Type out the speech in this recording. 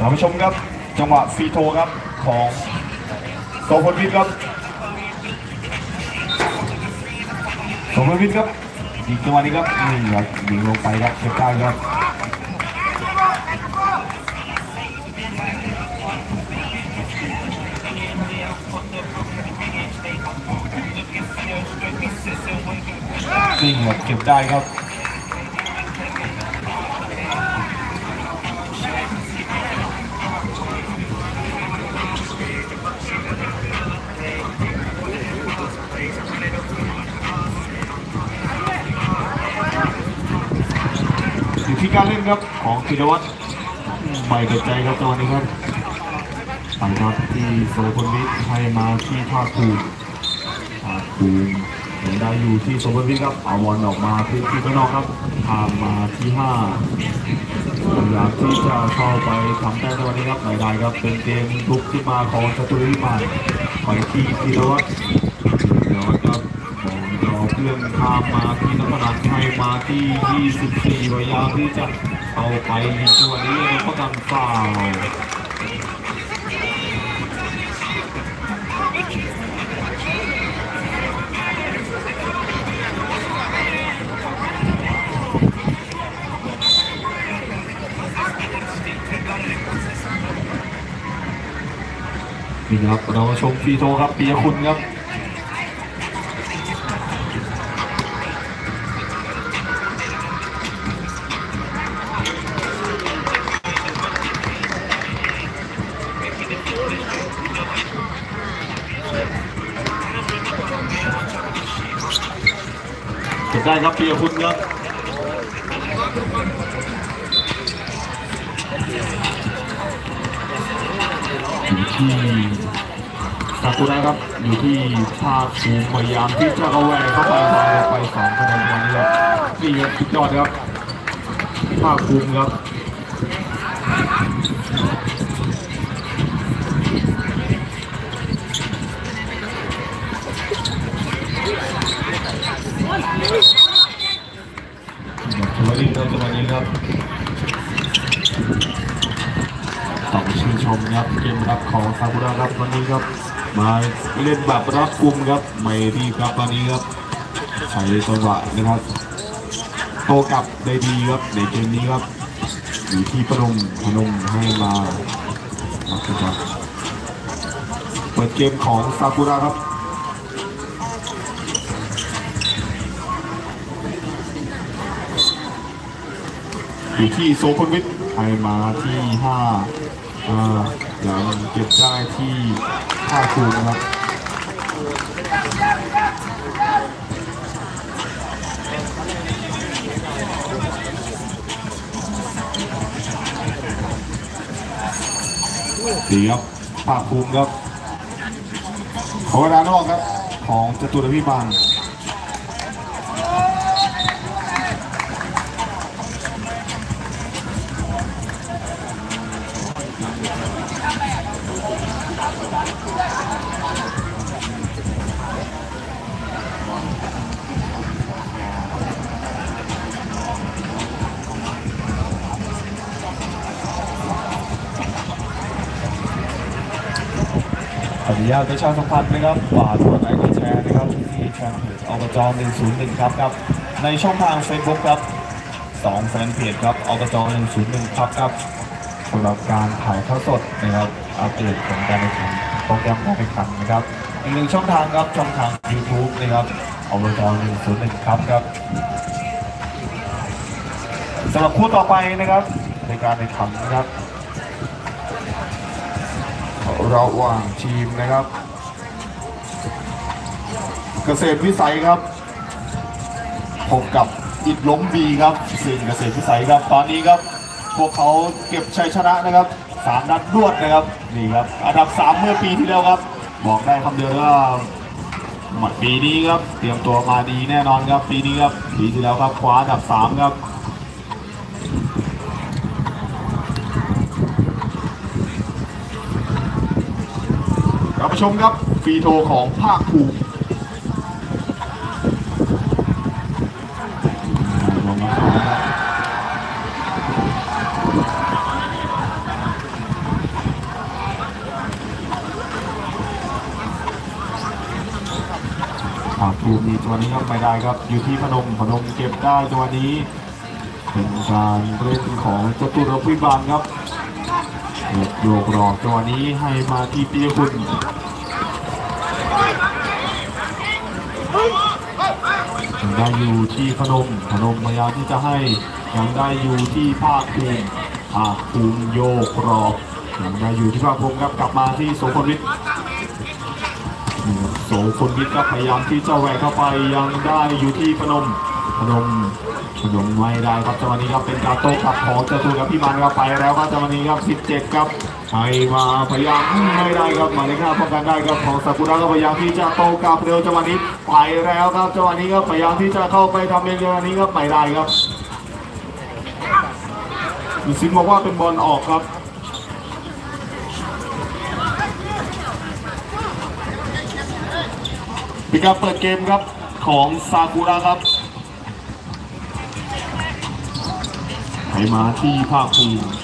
เราไปชมครับ จังหวะฟรีโทครับของโซพลวิทย์ครับโซพลวิทย์ครับยิงจังหวะนี้ครับนี่ครับยิงลงไปครับเก็บได้ครับนี่ครับเก็บได้ครับ ที่การเล่นครับของธีรวัตรไม่เด็ดใจครับตอนนี้ครับไปครับที่โซพลวิทย์ให้มาที่ท่าคูท่าคูยังได้อยู่ที่โซพลวิทย์ครับเอาบอลออกมาพื้นที่ข้างนอกครับทางมาที่ห้าพยายามที่จะเข้าไปทำแต้มในวันนี้ครับไม่ได้ครับเป็นเกมลุกที่มาของจตุรวิมาไปที่ธีรวัตรธีรวัตรครับ ของรอเพื่อนข้ามมาที่นักพนันให้มาที่ 24พยายามที่จะเข้าไปยิงตัวนี้ในประกันฟาวนี่ครับเราชมฟีโทครับปียคุณครับ ได้ครับปียคุณครับอยู่ที่ซากุระครับอยู่ที่ภาคภูมิพยายามที่จะเอาแหวนเข้าไปวางลงไปสองคะแนนวันนี้ครับนี่ครับสุดยอดครับภาคภูมิครับ ชมครับเกมรับของซากุระครับวันนี้ครับมาเล่นแบบรัดกุมครับไม่รีบครับตอนนี้ครับใช้จังหวะนะครับโตกลับได้ดีครับในเกมนี้ครับอยู่ที่พนมพนมให้มาครับเปิดเกมของซากุระครับอยู่ที่โซพลวิทย์ให้มาที่ห้า อ่ายังเก็บได้ที่ห้าคูนะครับดีครับภาคภูมิครับขอเวลานอกครับ ของจตุรพิบาล ออนุญาตประชาสัมพันธ์นะครับฝากกดไลค์กดแชร์นะครับที่แฟนเพจอบจ101ครับครับในช่องทาง Facebook ครับสองแฟนเพจครับอบจ101ครับครับสำหรับการถ่ายทอดสดนะครับอัปเดตผลการแข่งขันโปรแกรมการแข่งขันนะครับอีกหนึ่งช่องทางครับช่องทาง YouTube นะครับอบจ101ครับครับสำหรับคู่ต่อไปนะครับในการแข่งขันนะครับ ระหว่างทีมนะครับ เกษตรวิสัยครับพบกับอิดล้มบีครับสิ่งเกษตรวิสัยครับตอนนี้ครับพวกเขาเก็บชัยชนะนะครับสามนัดรวดนะครับนี่ครับอันดับสามเมื่อปีที่แล้วครับ บอกได้คำเดียวว่าหมดปีนี้ครับ เตรียมตัวมาดีแน่นอนครับ ปีนี้ครับปีที่แล้วครับคว้าอันดับสามครับ ชมครับฟีโทของภาคภูมิครัภูมีตัวนี้ก็ไม่ได้ครับ อยู่ที่พนมพนมเก็บได้ตัวนี้ เป็นการเล่นของจตุรพิบาลครับโยกรอตัวนี้ให้มาที่ปียคุณ ยังได้อยู่ที่พนมพนมพยายามที่จะให้ยังได้อยู่ที่ภาคภูมิภาคภูมิโยกรอกยังได้อยู่ที่ภาคภูมิครับกลับมาที่โสพลวิทย์โสคนวิทย์ก็พยายามที่จะแหวกเข้าไปยังได้อยู่ที่พนมพนมพนมไม่ได้ครับจังหวะนี้ครับเป็นการโต้กลับของจตุรกับพี่มันครับไปแล้วครับจังหวะนี้ครับ 17 ครับ ให้มาพยายามไม่ได้ครับมายเลขห้าป้องกันได้ครับของซากุระก็พยายามที่จะโต้กลับเร็วจังหวะนี้ไปแล้วครับจังหวะนี้ครับพยายามที่จะเข้าไปทำเองจังหวะนี้ครับไม่ได้ครับมิซินบอกว่าเป็นบอลออกครับเป็นการเปิดเกมครับของซากุระครับให้มาที่ภาคภูมิ